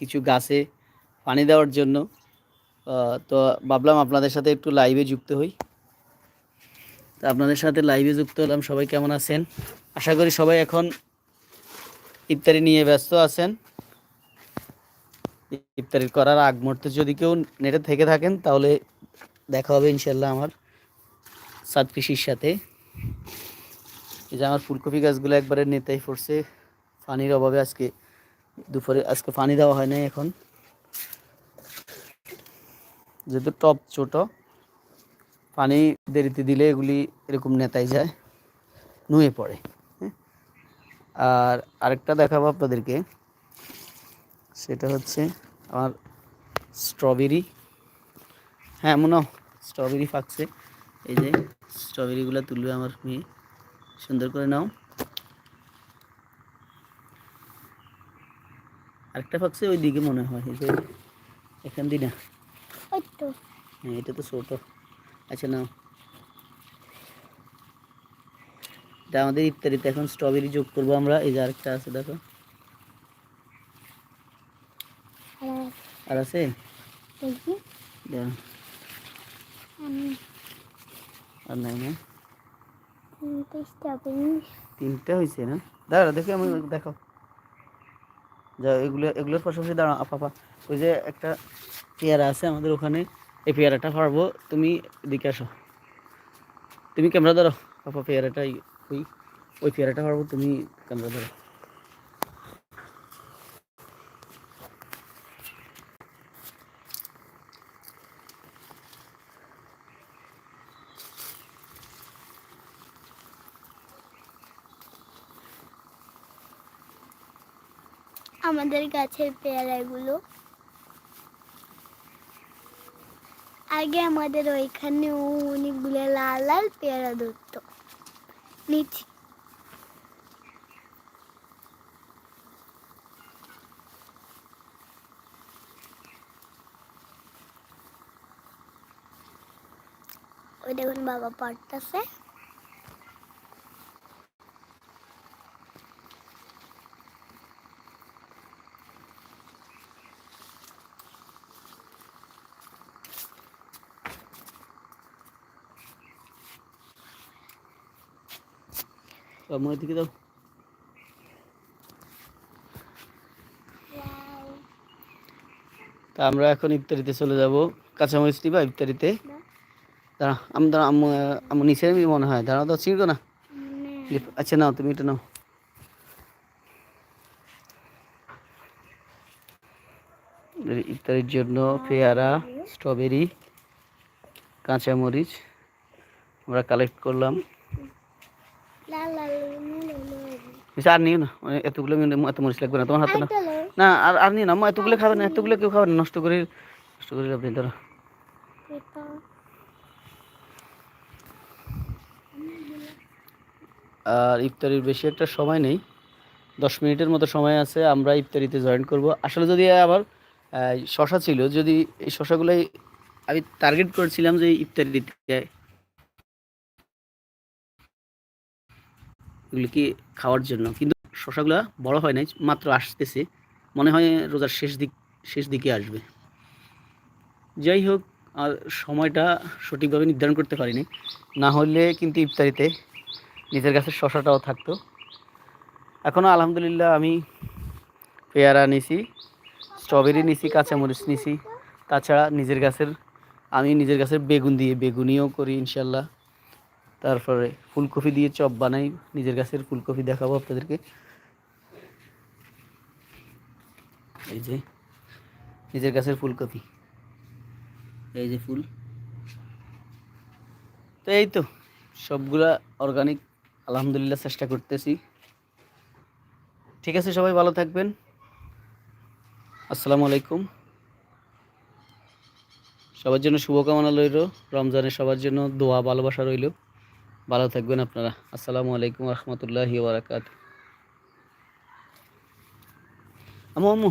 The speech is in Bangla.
কিছু গাছে পানি দেওয়ার জন্য। তো ভাবলাম আপনাদের সাথে একটু লাইভে যুক্ত হই। তো আপনাদের সাথে লাইভে যুক্ত হলাম। সবাই কেমন আছেন? আশা করি সবাই এখন ইফতারি নিয়ে ব্যস্ত আছেন। ইফতারি করার আগ মুহূর্তে যদি কেউ নেটে থেকে থাকেন, তাহলে দেখা হবে ইনশাল্লাহ আমার সাত কৃষির সাথে। এই যে আমার ফুলকপি গাছগুলো একবারে নেতাই পড়ছে। পানির অভাবে আজকে দুপুরে আজকে পানি দেওয়া হয় নাই এখন। যেহেতু টপ ছোট, পানি দেরিতে দিলে এগুলি এরকম নেতাই যায়, নুয়ে পড়ে হ্যাঁ? আর আরেকটা দেখাবো আপনাদেরকে, সেটা হচ্ছে আমার স্ট্রবেরি। হ্যাঁ মনে স্ট্রবেরি পাকছে এই যে স্ট্রবেরিগুলো তুলবে আমার মেয়ে, সুন্দর করে নাও। আরেকটা পাকছে ওই দিকে মনে হয় এই যে এখান দিয়ে না? হ্যাঁ এটা তো ছোট। আচ্ছা নাও। এটা আমাদের ইফতারিতে এখন স্ট্রবেরি যোগ করব আমরা। এই যে আরেকটা আছে দেখো। আর আছে? আর নাই না? তিনটে তিনটা হয়েছে না? দাঁড়া দেখি আমি দেখো যা এগুলো, এগুলোর পাশাপাশি দাঁড়া পাপা ওই যে একটা পেয়ারা আছে আমাদের ওখানে, এই পেয়ারাটা পারব তুমি এদিকে আসো। তুমি ক্যামেরা ধরো। পাপা পেয়ারাটা ওই ওই পেয়ারাটা পারব তুমি ক্যামেরা ধরো। আমাদের গাছের পেয়ারাগুলো। আগে আমাদের ওইখানে অনেকগুলো লাল লাল পেয়ারা ধরতো। নিচে। ওই দেখুন বাবা পারতেছে আমার দিকে দাও। তা আমরা এখন ইফতারিতে চলে যাব। কাঁচামরিচ নিবা ইফতারিতে? দাঁড়া আমি দাঁড়া আম্মু নিচে মনে হয়। দাঁড়া তো চিনকো না? লিপ- আচ্ছা নাও তুমি এটা নাও। ইফতারির জন্য পেয়ারা স্ট্রবেরি কাঁচামরিচ আমরা কালেক্ট করলাম। আর নিও না মানে এতগুলো এত মরিচ লাগবে না তোমার হাতে না। না আর আর নিও না এতগুলো খাবে না এতগুলো কেউ খাবে না নষ্ট করে নষ্ট করে আপনি ধরো। আর ইফতারির বেশি একটা সময় নেই দশ মিনিটের মতো সময় আছে আমরা ইফতারিতে জয়েন করব। আসলে যদি আবার শশা ছিল যদি এই শশাগুলোই আমি টার্গেট করেছিলাম যে ইফতারিতে এগুলো কি খাওয়ার জন্য। কিন্তু শশাগুলো বড় হয় নাই, মাত্র আসতেছে। মনে হয় রোজার শেষ দিক, শেষ দিকে আসবে। যাই হোক, আর সময়টা সঠিকভাবে নির্ধারণ করতে পারিনি। না হলে কিন্তু ইফতারিতে নিজের কাছে শশাটাও থাকতো। এখনও আলহামদুলিল্লাহ আমি পেয়ারা নিছি, স্ট্রবেরি নিছি, কাঁচামরিচ নিছি। তাছাড়া নিজের গাছের, আমি নিজের গাছের বেগুন দিয়ে, বেগুনিও করি ইনশাল্লাহ তারপরে ফুলকপি দিয়ে চপ বানাই। নিজের গাছের ফুলকপি দেখাবো আপনাদেরকে। এই যে, নিজের গাছের ফুলকপি। এই যে ফুল। তো এই তো, সবগুলা অর্গানিক আলহামদুলিল্লাহ চেষ্টা করতেছি। ঠিক আছে, সবাই ভালো থাকবেন। আসসালামু আলাইকুম। সবার জন্য শুভকামনা রইল। রমজানে সবার জন্য দোয়া, ভালোবাসা রইল। ভালো থাকবেন আপনারা। আসসালামু আলাইকুম রহমতুল্লাহি বারাকাত আমু আমু।